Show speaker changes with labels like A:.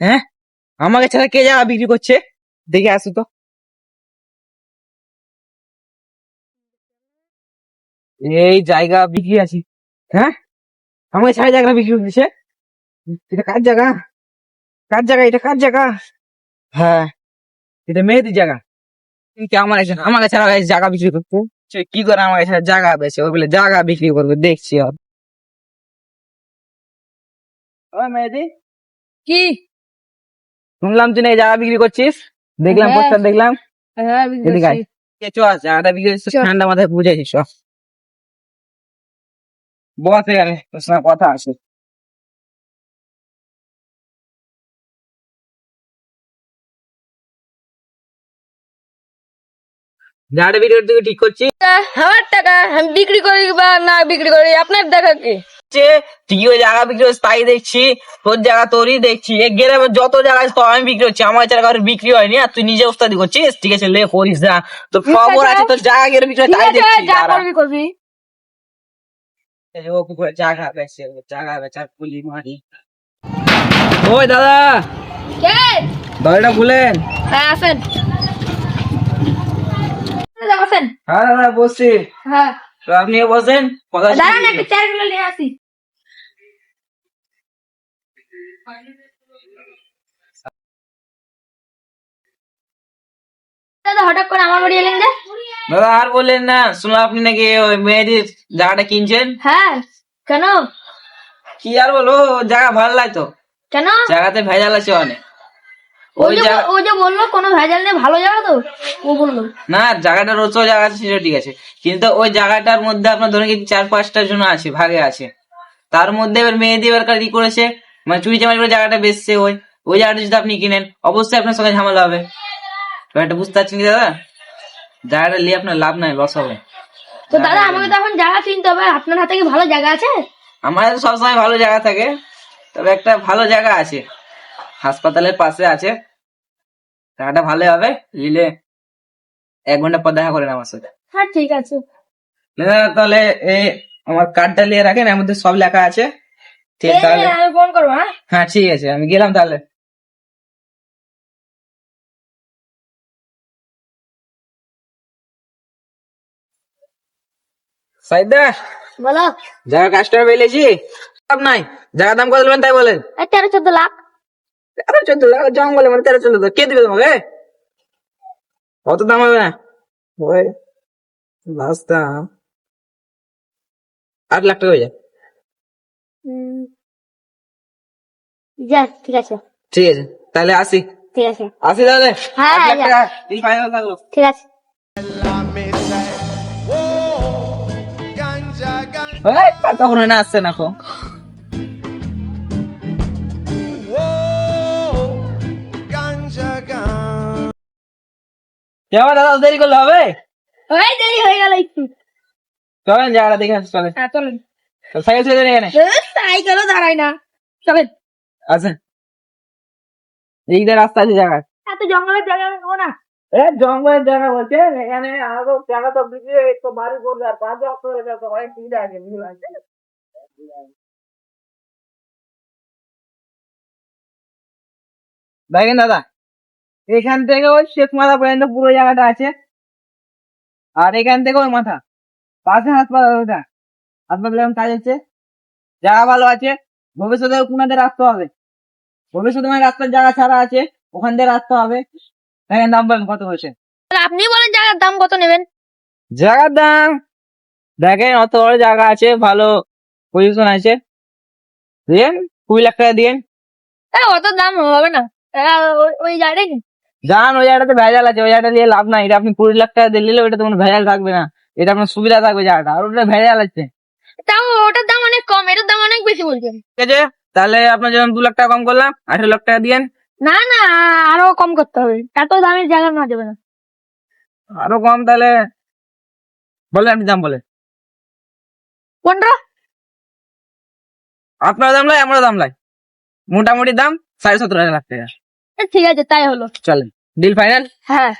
A: হ্যাঁ? আমাকে ছাড়া কে জায়গা বিক্রি করছে? দেখে আসো তো। এই জায়গা বিক্রি আছে। হ্যাঁ? আমাকে ছাড়া জায়গা বিক্রি করছে। এটা কার জায়গা? কার জায়গা? এটা কার জায়গা? হ্যাঁ। এটা মেয়েদের জায়গা। কিন্তু আমার কাছে ছাড়া জায়গা বিক্রি করতে সে কি করে আমার কাছে জায়গা বেছে ও বলে জায়গা বিক্রি করবে, দেখছি। আর ও মেয়েদি
B: কি
A: শুনলাম তুই এই জায়গা বিক্রি করছিস দেখলাম
B: হ্যাঁ।
A: পোস্টার দেখলাম
B: হ্যাঁ বিক্রি
A: এদিকে আয়।
B: করছি।
A: চ জায়গাটা বিক্রি করছিস
B: চ।
A: ঠান্ডা মাথায় বুঝেছিস চ বস এখানে তোর সঙ্গে কথা আছে জায়গাটা বিক্রি করতে ঠিক করছিস
B: আমার টাকা আমি বিক্রি করি বা না বিক্রি করি আপনার দেখা কি
A: যে তুই ওই জায়গা বিক্রি করছিস তাই দেখছি তোর জায়গা তোরই দেখছি। এ গ্রামে যত জায়গা আছে তো আমি বিক্রি করছি আমার জায়গা কারোর বিক্রি হয়নি আর তুই নিজে ওস্তাদি করছিস? ঠিক আছে লে করিস না তোর খবর
B: আছে।
A: তোর জায়গা গেলে বিক্রি হয়, তাই দেখছি জায়গা বেচে জায়গা বেচার পুলি মারি। ওই দাদা দরজাটা খুলেন।
B: হ্যাঁ আসেন।
A: হ্যাঁ দাদা বসছি।
B: হ্যাঁ।
A: তো আপনি বসেন
B: দাঁড়ান একটা চেয়ারগুলো নিয়ে আসি। দাদা হঠাৎ করে আমার বাড়ি এলেন যে?
A: দাদা আর বললেন না। শুনলাম আপনি নাকি ওই মেয়েদের জায়গাটা কিনছেন।
B: হ্যাঁ কেন?
A: কি আর বলো জায়গা ভালো লাগতো
B: কেন?
A: জায়গাতে ভেজাল আছে অনেক। ওই
B: যে ও যে বলল কোনো ভেজাল নেই ভালো জায়গা তো? ও বলল।
A: না জায়গাটা রোচো জায়গা আছে সেটা ঠিক আছে। কিন্তু ওই জায়গাটার মধ্যে আপনার ধরে কি চার পাঁচটা জন আছে ভাগে আছে। তার মধ্যে এবার মেয়েদের এবার কি করেছে? মানে চুরি চামারি করে জায়গাটা বেচছে ওই। ওই জায়গাটা যদি আপনি কিনেন অবশ্যই আপনার সঙ্গে ঝামেলা হবে। ব্যাপারটা বুঝতে পারছেন কি দাদা? জায়গাটা নিয়ে আপনার লাভ নাই লস হবে।
B: তো দাদা আমাকে তো এখন জায়গা কিনতে হবে। আপনার হাতে কি ভালো জায়গা আছে?
A: আমাদের তো সবসময় ভালো জায়গা থাকে। তবে একটা ভালো জায়গা আছে। হাসপাতালের পাশে আছে। জায়গাটা ভালো হবে নিলে এক ঘণ্টা পর দেখা করেন আমার সাথে।
B: হ্যাঁ ঠিক আছে।
A: দাদা, তাহলে এই আমার কার্ডটা নিয়ে রাখেন এর মধ্যে সব লেখা আছে। ঠিক তাহলে
B: আমি ফোন করব হ্যাঁ?
A: হ্যাঁ ঠিক আছে আমি গেলাম তাহলে। সাইদা
B: বলো।
A: জায়গা কাস্টমার পেলেছি সব নাই জায়গা দাম কত দেবেন তাই বলেন।
B: তেরো চোদ্দ লাখ।
A: তেরো চোদ্দ লাখ জঙ্গলে মানে তেরো চোদ্দ কে দিবে তোমাকে? অত দাম হবে না। ওই লাস্ট দাম আট লাখ টাকা হয়ে যায়।
B: যা ঠিক আছে।
A: ঠিক আছে তাহলে আসি।
B: ঠিক আছে।
A: আসি তাহলে?
B: হ্যাঁ,
A: এই ফাইনাল থাকল।
B: ঠিক আছে।
A: তখন না আসছে না কো কেমন দাদা দেরি করলে হবে?
B: ওই দেরি হয়ে গেল একটু।
A: চলেন জায়গাটা দেখে আসি চলে
B: হ্যাঁ চলেন।
A: সাইকেল ছেড়ে দেন এখানে।
B: সাইকেলও দাঁড়ায় না। চলেন।
A: আচ্ছা। এই যে রাস্তা আছে জায়গা।
B: এত জঙ্গলের জায়গা নেব না।
A: এ জঙ্গলের জায়গা বলছে এখানে আমাকে জায়গা তো বিক্রি বাড়ি করবে আর পাঁচ বছর হয়ে যাবে অনেক সুবিধা আছে বুঝতে পারছেন দেখেন দাদা এখান থেকে ওই শেখ মাথা পর্যন্ত পুরো জায়গাটা আছে। আর এখান থেকে ওই মাথা। পাশে হাসপাতাল ওটা। হাসপাতালে এখন কাজ হচ্ছে। জায়গা ভালো আছে ভবিষ্যতে কোনাদের আসতে হবে। ভবিষ্যতে মানে রাস্তার জায়গা ছাড়া আছে ওখান দিয়ে আসতে হবে। দেখেন দাম বলেন কত হয়েছে।
B: আপনি বলেন জায়গার দাম কত নেবেন?
A: জায়গার দাম? দেখেন অত বড় জায়গা আছে ভালো পজিশন আছে। দিন কুড়ি লাখ টাকা দিন
B: এ, অত দাম হবে না। ওই- ওই জায়গাটাই
A: যান ওই জায়গাটাতে ভেজাল আছে ওই জায়গাটা দিয়ে লাভ নাই। এটা আপনি কুড়ি লাখ টাকা দিয়ে নিলে ওইটা তোমার ভেজাল থাকবে না। এটা আপনার সুবিধা থাকবে জায়গাটা। আর ওটা ভেজাল আছে।
B: তাও ওটার দাম অনেক কম এটার দাম অনেক বেশি বলছেন।
A: ঠিক আছে তাহলে আপনার যখন দু লাখ টাকা কম করলাম আঠারো লাখ টাকা দিয়েন।
B: না না আরও কম করতে হবে। এত দামের জায়গা না যাবে না।
A: আরও কম তাহলে বলেন আপনি দাম বলেন।
B: পনেরো
A: আপনার দাম লাই আমার দাম লাই। মোটামুটি দাম সাড়ে সতেরো হাজার লাখ টাকা।
B: ঠিক আছে তাই হলো।
A: চলেন। Deal final?
B: হ্যাঁ।